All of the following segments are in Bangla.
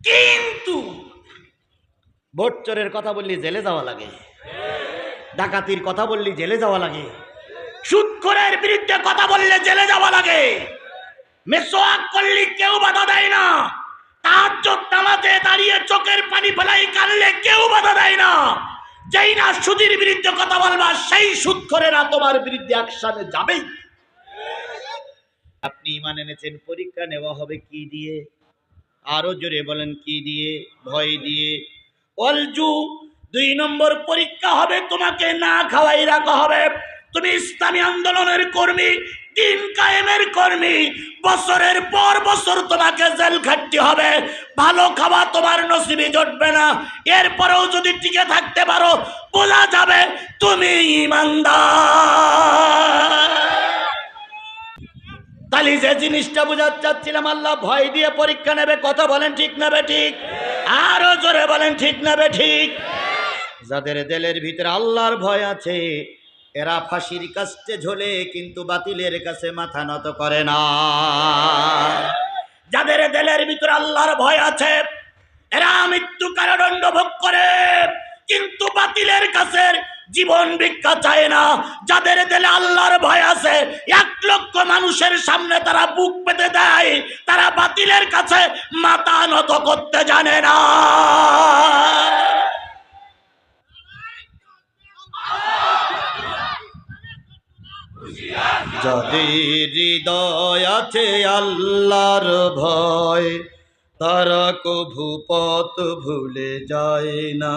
কিন্তু ভোট কথা বললি জেলে যাওয়া লাগে। ডাকাতির কথা বললি জেলে যাওয়া লাগে। সুৎখরের বিরুদ্ধে কথা বললে জেলে যাওয়া লাগে। মেসোয়াক করলি কেউ বাধা দেয় না। তার চোখ নামাতে দাঁড়িয়ে চোখের পানি ফেলাই কানলে কেউ বাধা দেয় না। যেই না সুদীর বিরুদ্ধে কথা বলবা, সেই সুৎখরেরা তোমার বিরুদ্ধে একসাথে যাবেই। আপনি ইমান এনেছেন, পরীক্ষা নেওয়া হবে কি দিয়ে? আরও জোরে বলেন, কি দিয়ে? ভয় দিয়ে। অলজু দুই নম্বর পরীক্ষা হবে, তোমাকে না খাওয়াই রাখা হবে। তুমি ইসলামী আন্দোলনের কর্মী, দিন কায়েমের কর্মী, বছরের পর বছর তোমাকে জেল খাটতে হবে। ভালো খাওয়া তোমার নসিবে জটবে না। এরপরেও যদি টিকে থাকতে পারো বোঝা যাবে তুমি ইমানদার। তাহলে যে জিনিসটা বোঝাতে চাচ্ছিলাম, আল্লাহ ভয় দিয়ে পরীক্ষা নেবে, কথা বলেন ঠিক নেবে ঠিক? আরও জোরে বলেন ঠিক নেবে ঠিক? যাদের দেলের ভিতরে আল্লাহর ভয় আছে, এরা ফাঁসির কাছে ঝোলে, কিন্তু বাতিলের কাছে মাথা নত করে না। যাদের দেলের ভিতরে আল্লাহর ভয় আছে, এরা মৃত্যু কারাদণ্ড ভোগ করে, কিন্তু বাতিলের কাছে জীবন ভিক্ষা চায় না। যাদের দেলে আল্লাহর ভয় আছে, এক লক্ষ মানুষের সামনে তারা বুক পেতে দেয়, তারা বাতিলের কাছে মাথা নত করতে জানে না। যাদের হৃদয় আছে আল্লাহর ভয়, তারা কভু পথ ভুলে যায় না।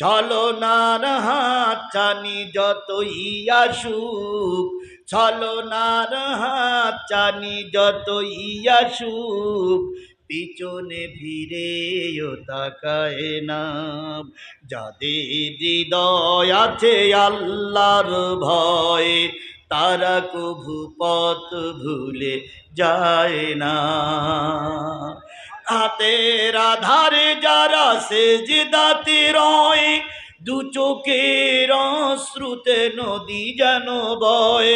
চলো নার হাত চানি যতই আসুক। চলো নার হাত চানি যতই আসুক। পিছনে ফিরেও তাকায় না। যাদের হৃদয় আছে আল্লাহর ভয়, তারা কভু পথ ভুলে যায় না। হাতের আধারে যারা সে জিদাতে রয়, দু চোখের শ্রুতে নদী যেন বয়।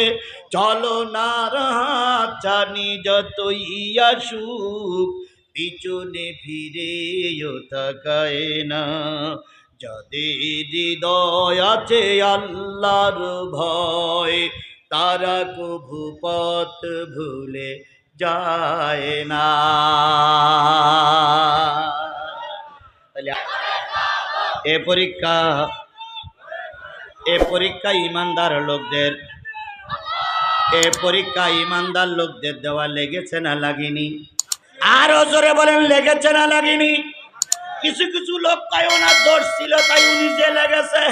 চলো না রাত জানি যতই আসুক, পিছনে ফিরেও তাকায় না। যাদের হৃদয় আছে আল্লাহর ভয়, তারা কভু পথ ভুলে যায় না। এ পরীক্ষা এ পরীক্ষা ইমানদার লোকদের, এ পরীক্ষা ইমানদার লোকদের দেওয়া লেগেছে না লাগেনি? আরও জোরে বলেন, লেগেছে না লাগেনি? কিছু কিছু লোক কয় ওনার দোষ ছিল, তাই উনি জেলে গেছে।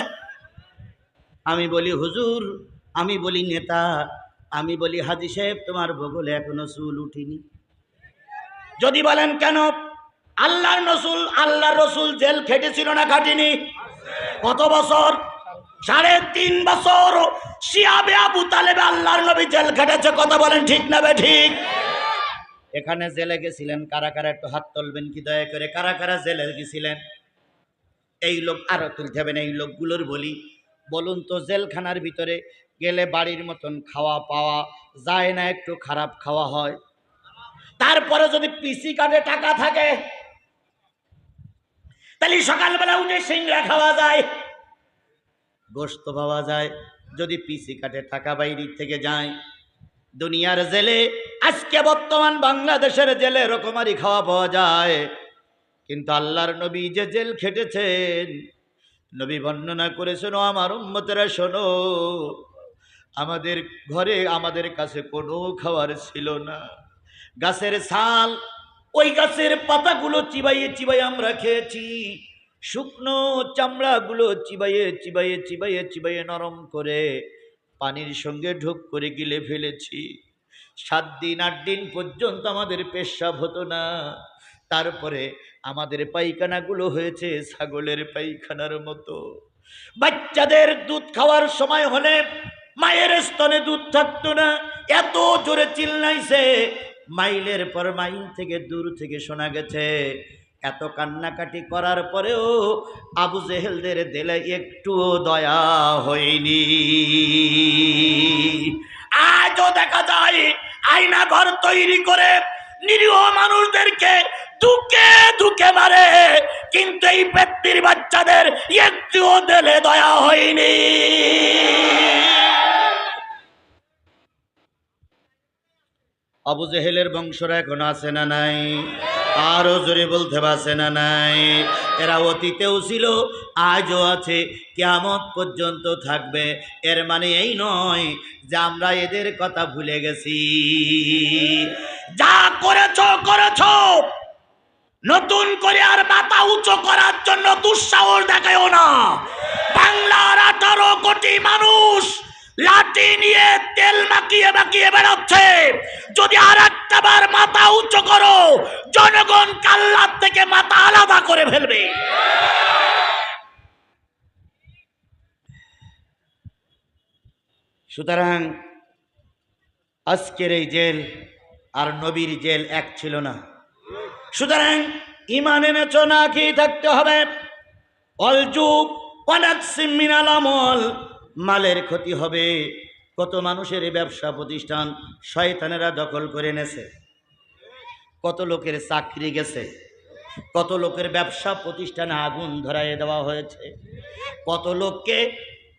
আমি বলি, হুজুর, আমি বলি নেতা আমি বলি, হাজি সাহেব, তোমার বগলে এখনও চুল উঠিনি। যদি বলেন কেন, আল্লাহর রসুল আল্লাহর রসুল জেল খেটেছিল না খাটিনি? কত বছর? সাড়ে তিন বছর। শিয়াবে আবু তালেবে আল্লাহর নবী জেল খেটেছে কথা বলেন ঠিক না ঠিক? এখানে জেলে গেছিলেন, কারা কারা একটু হাত তুলবেন কি দয়া করে, কারা কারা জেলে গেছিলেন? এই লোক আরও তুলতে হবে না, এই লোকগুলোর বলি। বলুন তো, জেলখানার ভিতরে গেলে বাড়ির মতন খাওয়া পাওয়া, যায় না একটু খারাপ খাওয়া হয়। তারপরে যদি পিসি কার্ডে টাকা থাকে, তাহলে সকালবেলা উঠে সিংড়া খাওয়া যায় গোস্ত পাওয়া যায়। যদি পিসি কাটে টাকা বাইরের থেকে যায়, দুনিয়ার জেলে, আজকে বর্তমান বাংলাদেশের জেলে রকমারি খাওয়া পাওয়া যায়। কিন্তু আল্লাহর নবী যে জেল খেটেছেন, নবী বর্ণনা করে শোনো আমার উম্মতেরা, শোনো আমাদের ঘরে আমাদের কাছে কোনো খাবার ছিল না। গাছের ছাল, ওই গাছের পাতাগুলো চিবাইয়ে চিবাইয়ে আমরা খেয়েছি। শুকনো চামড়াগুলো চিবাইয়ে চিবাইয়ে চিবাইয়ে চিবাইয়ে নরম করে পানির সঙ্গে ঢোক করে গিলে ফেলেছি। সাত দিন, আট দিন পর্যন্ত আমাদের পেশাব হতো না। তারপরে আমাদের পায়খানাগুলো হয়েছে ছাগলের পায়খানার মতো। বাচ্চাদের দুধ খাওয়ার সময় হলে মায়ের স্তনে দুধ থাকতো না, এত জোরে চিল্লাইছে। মাইলের পর মাইল থেকে দূর থেকে শোনা গেছে, এত কান্নাকাটি করার পরেও আবু জেহেলদের দিলে একটুও দয়া হয়নি। আজও দেখা যায়, আয়না ঘর তৈরি করে নিরীহ মানুষদেরকে দুকে দুকে মারে। কিন্তু এই ব্যক্তির বাচ্চাদের একটুও দেলে দয়া হয়নি। আবু জেহেলের বংশরা এখন আছে না নাই? আরও জোরে বলতে পারছে না নাই? এরা অতীতেও ছিল আজও আছে কেমত পর্যন্ত থাকবে। এর মানে এই নয় যে আমরা এদের কথা ভুলে গেছি। যা করেছ করেছ। নতুন করে আর মাথা উঁচু করার জন্য দুঃসাহস দেখায়ও না। বাংলার আঠারো কোটি মানুষ লাঠি নিয়ে তেল মাখিয়ে মাখিয়ে বেড়াচ্ছে। যদি আর একটা বার মাথা উঁচু করো, জনগণ কাল্লার থেকে মাথা আলাদা করে ফেলবে। সুতরাং আজকের এই জেল আর নবীর জেল এক ছিল না। সুতরাং ইমান এনেছ, না খেয়ে থাকতে হবে। অলযুগ অনেক সিমিনাল আমল, মালের ক্ষতি হবে। কত মানুষের ব্যবসা প্রতিষ্ঠান শয়তানেরা দখল করে নেছে কত লোকের চাকরি গেছে। কত লোকের ব্যবসা প্রতিষ্ঠানে আগুন ধরাইয়ে দেওয়া হয়েছে। কত লোককে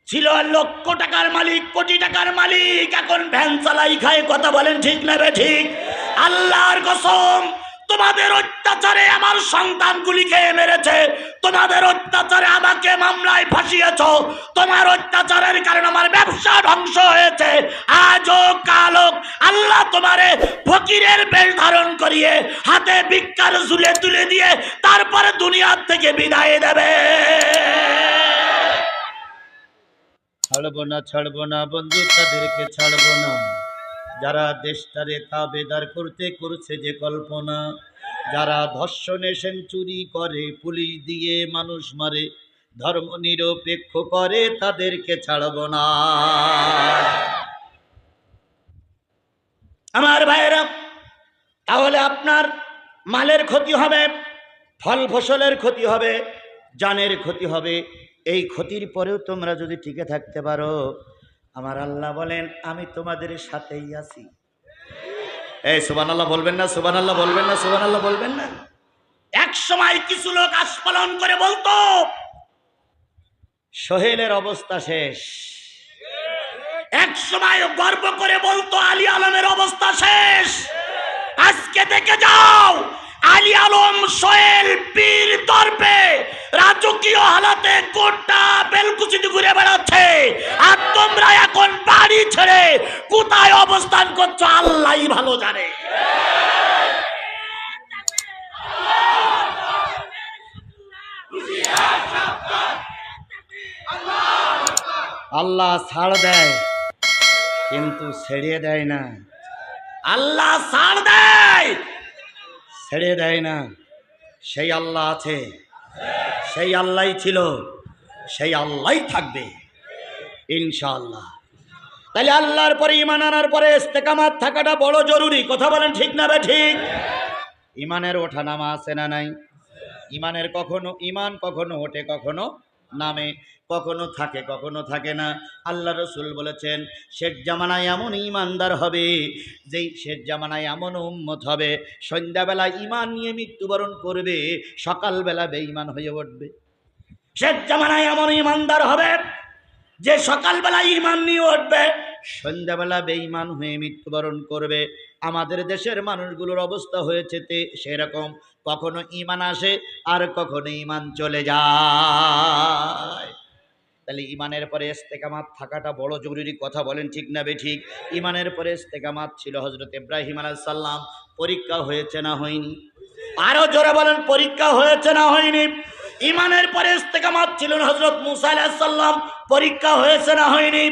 ছিল লক্ষ টাকার মালিক, কোটি টাকার মালিক, এখন ভ্যান চালাই খায়, কথা বলেন ঠিক না রে ঠিক? আল্লাহর কসম তোমাদের অত্যাচারে আমার সন্তানগুলি খেয়ে মেরেছে। তোমাদের অত্যাচারে আমাকে মামলায় ফাঁসিয়েছ। তোমার অত্যাচারের কারণে আমার ব্যবসা ধ্বংস হয়েছে। আজও কালো আল্লাহ তোমারে ফকিরের বেশ ধারণ করিয়ে হাতে ভিক্ষার ঝুলে তুলে দিয়ে তারপরে দুনিয়ার থেকে বিদায় দেবে। ছাড়বো না ছাড়বো না, বন্ধু, তাদেরকে ছাড়বো না। যারা দেশটারে তাবেদার করতে করছে যে কল্পনা, যারা ধর্ষণে সেঞ্চুরি করে, পুলিশ দিয়ে মানুষ মারে, ধর্ম নিরপেক্ষ করে, তাদেরকে ছাড়বো না। আমার ভাইয়েরা, তাহলে আপনার মালের ক্ষতি হবে, ফল ফসলের ক্ষতি হবে, জানের ক্ষতি হবে, এই ক্ষতির পরেও তোমরা যদি টিকে থাকতে পারো আমার আল্লাহ বলেন, আমি তোমাদের সাথেই আছি। এই সুবান আল্লাহ বলবেন না সুবান আল্লাহ বলবেন না সুবান আল্লাহ বলবেন না। এক সময় কিছু লোক আস্ফলন করে বলতো, সোহেলের অবস্থা শেষ। এক সময় গর্ব করে বলতো, আলী আলমের অবস্থা শেষ। আজকে দেখে যাও, আলী আলম, সোহেল, পীর তর্পে রাজকীয় হালাতে গোটা বেলকুচিতে ঘুরে বেড়াচ্ছে। আর বাড়ি ছেড়ে কোথায় অবস্থান করছ? আল্লাহ ভালো জানে। আল্লাহ ছাড় দেয় কিন্তু ছেড়ে দেয় না। আল্লাহ ছাড় দেয়। ছেড়ে দেয় না। সেই আল্লাহ আছে। সেই আল্লাহ ছিল। সেই আল্লাহ থাকবে। ইনশাআল্লাহ। তাহলে আল্লাহর পরে ইমান আনার পরে ইস্তেকামাত থাকাটা বড় জরুরি। কথা বলেন ঠিক না বে ঠিক? ইমানের ওঠা নামা আছে না নাই? ইমানের কখনো ইমান কখনো ওঠে, কখনো নামে, কখনো থাকে কখনো থাকে না। আল্লাহ রসুল বলেছেন শেখ জামানায় এমন ইমানদার হবে, যেই শেখ জামানায় এমন উম্মত হবে, সন্ধ্যাবেলা ইমান নিয়ে মৃত্যুবরণ করবে, সকালবেলা বেঈমান হয়ে উঠবে। শেখ জামানায় এমন ইমানদার হবে, যে সকালবেলা ইমান নিয়ে উঠবে সন্ধ্যাবেলা বেঈমান হয়ে মৃত্যুবরণ করবে। আমাদের দেশের মানুষগুলোর অবস্থা হয়েছে তে সেরকম। কখনো ইমান আসে, আর কখনো ইমান চলে যায়। তাহলে ইমানের পরে ইস্তেকামাত থাকাটা বড় জরুরি কথা বলেন ঠিক না বে ঠিক? ইমানের পরে ইস্তেকামাত ছিল হজরত ইব্রাহিম আলাইসাল্লাম পরীক্ষা হয়েছে না হয়নি। আরও জোরে বলেন, পরীক্ষা হয়েছে না হয়নি। ইমানের পরে ইস্তেকামাত ছিলেন হজরত মুসা আলাইসাল্লাম পরীক্ষা হয়েছে না হয়নি।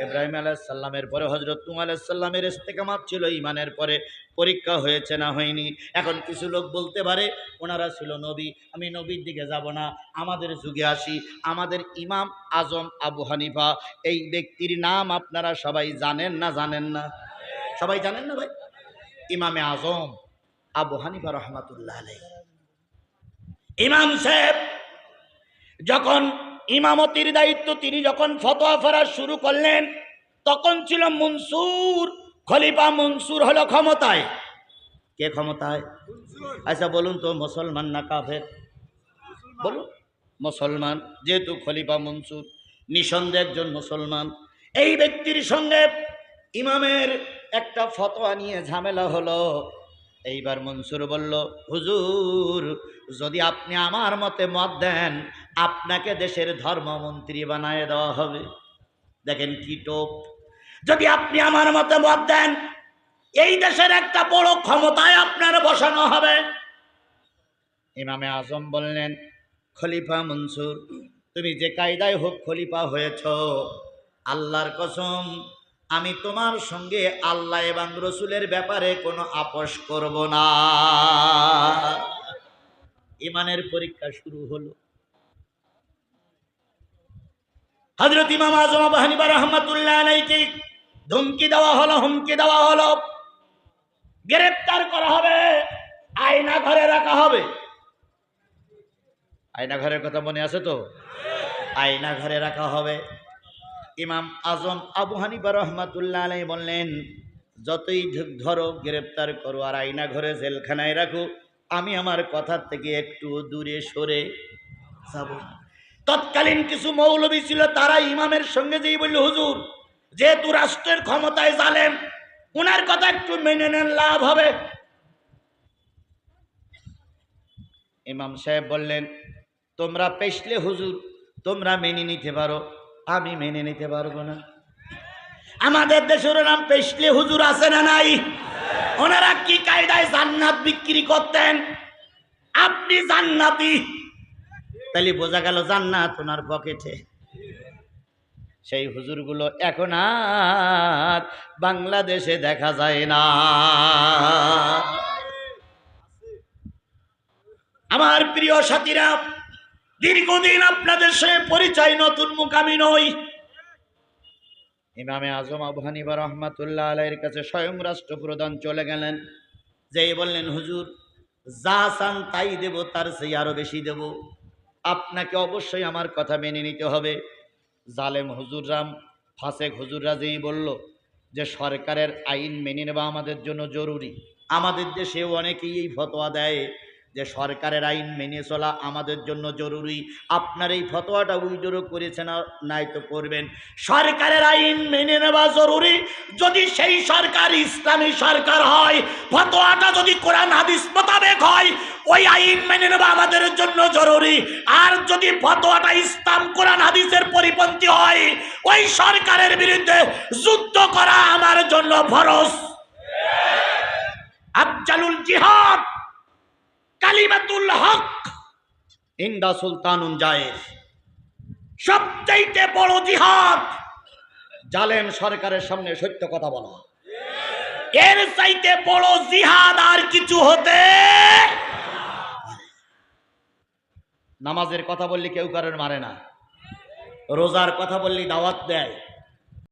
ইব্রাহিম আলাইসাল্লামের পরে হজরত তুম আলাইসাল্লামের ইস্তেকামাত ছিল ইমানের পরে। পরীক্ষা হয়েছে না হয়নি। এখন কিছু লোক বলতে পারে, ওনারা ছিল নবী, আমি নবীর দিকে যাব না। আমাদের যুগে আসি। আমাদের ইমাম আজম আবু হানিফা, এই ব্যক্তির নাম আপনারা সবাই জানেন না জানেন না? সবাই জানেন না ভাই? ইমামে আজম আবু হানিফা রহমাতুল্লাহ আলাই ইমাম সাহেব যখন ইমামতির দায়িত্ব, তিনি যখন ফতোয়া ফেরা শুরু করলেন, তখন ছিল মনসুর। খলিফা মনসুর হলো ক্ষমতায়। কে ক্ষমতায়? আচ্ছা বলুন তো, মুসলমান না কাফের? বলুন, মুসলমান, যেহেতু খলিফা মনসুর, নিঃসন্দেহ একজন মুসলমান। এই ব্যক্তির সঙ্গে ইমামের একটা ফতোয়া নিয়ে ঝামেলা হলো। এইবার মনসুর বলল, হুজুর, যদি আপনি আমার মতে মত দেন আপনাকে দেশের ধর্মমন্ত্রী বানায় দেওয়া হবে। দেখেন কি টোপ। যদি আপনি আমার মতে মত দেন, এই দেশের একটা বড় ক্ষমতায় আপনার বসানো হবে। ইমামে আজম বললেন, খলিফা মনসুর, তুমি যে কায়দায় হোক খলিফা হয়েছ, আল্লাহর কসম, আমি তোমার সঙ্গে আল্লাহ এবং রসুলের ব্যাপারে কোনো আপোষ করব না। ইমানের পরীক্ষা শুরু হলো। হজরত ইমাম আজম আবু হানিফা রহমাতুল্লাহ আলাইকে ধমকি দেওয়া হলো, হুমকি দেওয়া হলো। গ্রেপ্তার করা হবে, আয়না ঘরে রাখা হবে। আয়না ঘরের কথা মনে আছে তো? আয়না ঘরে রাখা হবে। ইমাম আজম আবু হানিফা রহমাতুল্লাহ আলাই বললেন, যতই ধরো, গ্রেপ্তার করো আর আয়না ঘরে জেলখানায় রাখো, আমি আমার কথার থেকে একটু দূরে সরে যাব। তৎকালীন কিছু মৌলবী ছিল, তারা ইমামের সঙ্গে যেই বলল, হুজুর, যেহেতু রাষ্ট্রের ক্ষমতায় জালেম ওনার কথা একটু মেনে নেন, লাভ হবে। ইমাম সাহেব বললেন, তোমরা পেশলে হুজুর, তোমরা মেনে নিতে পারো, আমি মেনে নিতে পারব না। আমাদের দেশের নাম পেশলে হুজুর আছে না নাই? ওনারা কি কায়দায় জান্নাত বিক্রি করতেন? আপনি জান্নাতি তাহলে বোঝা গেল জান্নাত ওনার পকেটে। সেই হুজুরগুলো এখন আর বাংলাদেশে দেখা যায় না। আমার প্রিয় সাথীরা, দীর্ঘদিন আপনাদের সঙ্গে পরিচয়, নতুন মুখ আমি নই। ইমামে আজম আবু হানিফা রহমাতুল্লাহ আলাইয়ের কাছে স্বয়ং রাষ্ট্রপ্রধান চলে গেলেন। যেই বললেন, হুজুর, যা চান তাই দেব, তার সেই আরও বেশি দেব। আপনাকে অবশ্যই আমার কথা মেনে নিতে হবে। জালেম হুজুররাম, ফাসেক হুজুররা যেই বলল যে, সরকারের আইন মেনে নেওয়া আমাদের জন্য জরুরি। আমাদের দেশেও অনেকেই এই ফতোয়া দেয় যে সরকারের আইন মেনে চলা আমাদের জন্য জরুরি। আপনার এই ফতোয়াটা উইডোরও করেছেন না নাই তো করবেন। সরকারের আইন মেনে নেওয়া জরুরি। যদি সেই সরকার ইসলামী সরকার হয়, ফতোয়াটা যদি কোরআন হাদিস মোতাবেক হয়, ওই আইন মেনে নেওয়া আমাদের জন্য জরুরি। আর যদি ফতোয়াটা ইসলাম কোরআন হাদিসের পরিপন্থী হয়, ওই সরকারের বিরুদ্ধে যুদ্ধ করা আমার জন্য ফরজ। আফজালুল জিহাদ। কালিমাতুল হক। ইন্দা সুলতানুন জায়ের সবচাইতে বড় জিহাদ। জালেম সরকারের সামনে সত্য কথা বলা। এর চাইতে বড় জিহাদ আর কিছু হতে নামাজের কথা বললে কেউ কারোর মারে না। রোজার কথা বললে দাওয়াত দেয়।